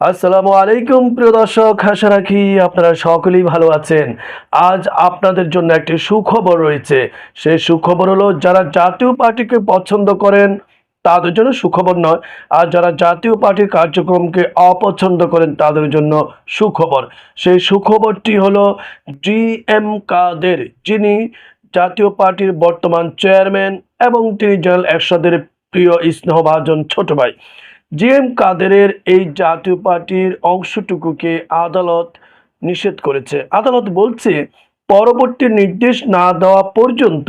আসসালামু আলাইকুম, প্রিয় দর্শক। আশা রাখি আপনারা সকলেই ভালো আছেন। আজ আপনাদের জন্য একটি সুখবর রয়েছে। সেই সুখবর হলো, যারা জাতীয় পার্টিকে পছন্দ করেন, তাদের জন্য সুখবর নয়। আর যারা জাতীয় পার্টির কার্যক্রমকে অপছন্দ করেন, তাদের জন্য সুখবর। সেই সুখবরটি হলো জি এম কাদের, যিনি জাতীয় পার্টির বর্তমান চেয়ারম্যান এবং তিনি জেনারেল এরশাদের প্রিয় স্নেহভাজন ছোট ভাই। জি এম কাদেরের এই জাতীয় পার্টির অংশটুকুকে আদালত নিষেধ করেছে। আদালত বলছে, পরবর্তী নির্দেশ না দেওয়া পর্যন্ত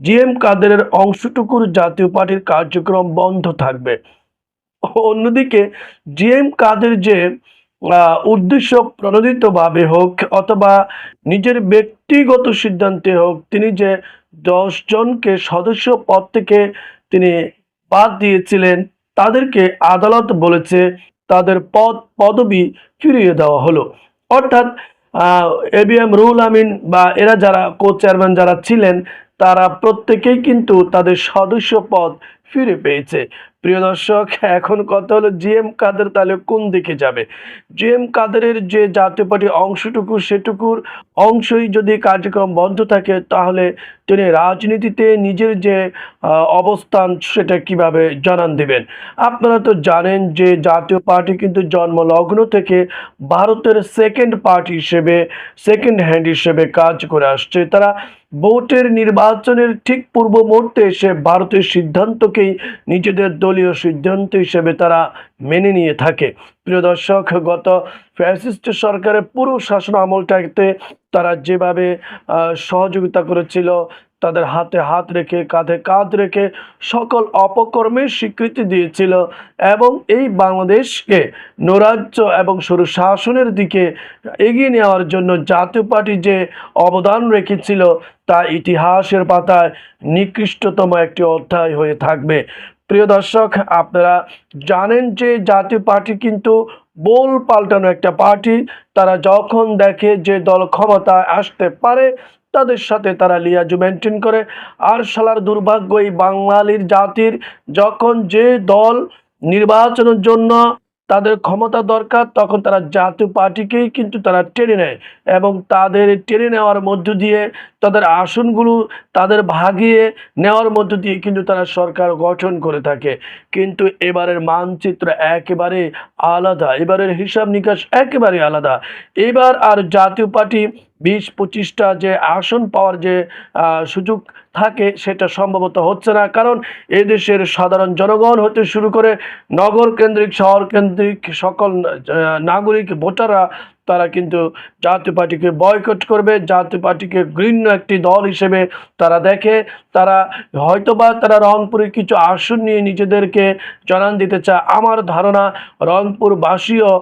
জি এম কাদেরের অংশটুকুর জাতীয় পার্টির কার্যক্রম বন্ধ থাকবে। অন্যদিকে জি এম কাদের যে উদ্দেশ্য প্রণোদিতভাবে হোক অথবা নিজের ব্যক্তিগত সিদ্ধান্তে হোক, তিনি যে দশ জনকে সদস্য পদ থেকে তিনি বাদ দিয়েছিলেন তাদেরকে আদালত বলেছে তাদের পদ, পদবি ফিরিয়ে দেওয়া হলো। অর্থাৎ A B M Ruhul Amin বা এরা যারা কো চেয়ারম্যান যারা ছিলেন, তারা প্রত্যেকেই কিন্তু তাদের সদস্য পদ ফিরে পেয়েছে। প্রিয় দর্শক, এখন কথা হলো জি এম কাদের তাহলে কোন দিকে যাবে? জি এম কাদেরের যে জাতীয় পার্টির অংশটুকু, সেটুকুর অংশই যদি কার্যক্রম বন্ধ থাকে, তাহলে তিনি রাজনীতিতে নিজের যে অবস্থান, সেটা কীভাবে জানান দিবেন? আপনারা তো জানেন যে জাতীয় পার্টি কিন্তু জন্মলগ্ন থেকে ভারতের সেকেন্ড পার্টি হিসেবে সেকেন্ড হ্যান্ড হিসেবে কাজ করে আসছে। তারা ভোটের নির্বাচনের ঠিক পূর্ব মুহূর্তে এসে ভারতের সিদ্ধান্তকেই নিজেদের দলীয় সিদ্ধান্ত হিসেবে তারা মেনে নিয়ে থাকে। প্রিয় দর্শক, গত ফ্যাসিস্ট সরকারের পুরো শাসন আমলটাতে তারা যেভাবে সহযোগিতা করেছিল তাদের হাতে হাত রেখে, কাঁধে কাঁধ রেখে সকল অপকর্মের স্বীকৃতি দিয়েছিল এবং এই বাংলাদেশকে নৈরাজ্য এবং সরু শাসনের দিকে এগিয়ে নেওয়ার জন্য জাতীয় পার্টি যে অবদান রেখেছিল তা ইতিহাসের পাতায় নিকৃষ্টতম একটি অধ্যায় হয়ে থাকবে। প্রিয় দর্শক, আপনারা জানেন যে জাতীয় পার্টি কিন্তু বোল পাল্টানো একটা পার্টি। তারা যখন দেখে যে দল ক্ষমতায় আসতে পারে তাদের সাথে তারা লিয়াজু মেনটেন করে। আর শালার দুর্ভাগ্য, এই বাঙালির জাতির যখন যে দল নির্বাচনের জন্য তাদের ক্ষমতা দরকার, তখন তারা জাতীয় পার্টিকেই কিন্তু তারা টেনে নেয় এবং তাদের টেনে নেওয়ার মধ্য দিয়ে তাদের আসনগুলো তাদের ভাগিয়ে নেওয়ার মধ্য দিয়ে কিন্তু তারা সরকার গঠন করে থাকে। কিন্তু এবারের মানচিত্র একেবারে আলাদা, এবারের হিসাব নিকাশ একেবারে আলাদা। এবার আর জাতীয় পার্টি বিশ পঁচিশটা যে আসন পাওয়ার যে সুযোগ থাকে, সেটা সম্ভবত হচ্ছে না। কারণ এদেশের সাধারণ জনগণ হতে শুরু করে নগর কেন্দ্রিক, শহর কেন্দ্রিক সকল নাগরিক, ভোটাররা তারা কিন্তু জাতীয় পার্টিকে বয়কট করবে, জাতীয় পার্টিকে ঘৃণ্য একটি দল হিসেবে তারা দেখে, তারা হয়তোবা তারা রংপুরের কিছু আসন নিয়ে নিজেদেরকে জানান দিতে চায়। আমার ধারণা, রংপুরবাসীও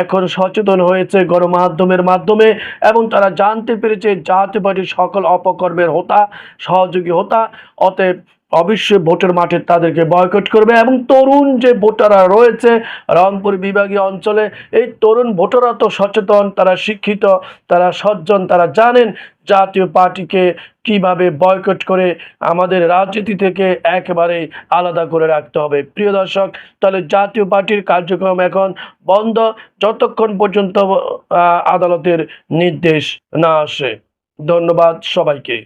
এখন সচেতন হয়েছে গণমাধ্যমের মাধ্যমে এবং তারা জানতে পেরেছে জাতীয় পার্টির সকল অপকর্মের হোতা, সহযোগী হোতা, অতএব অবশ্যই ভোটের মাঠে তাদেরকে বয়কট করবে এবং তরুণ যে ভোটাররা রয়েছে রংপুর বিভাগীয় অঞ্চলে, এই তরুণ ভোটাররা তো সচেতন, তারা শিক্ষিত, তারা সজ্জন, তারা জানেন জাতীয় পার্টিকে কীভাবে বয়কট করে আমাদের রাজনীতি থেকে একেবারে আলাদা করে রাখতে হবে। প্রিয় দর্শক, তাহলে জাতীয় পার্টির কার্যক্রম এখন বন্ধ। যতক্ষণ পর্যন্ত আদালতের নির্দেশ না আসে, ধন্যবাদ সবাইকে।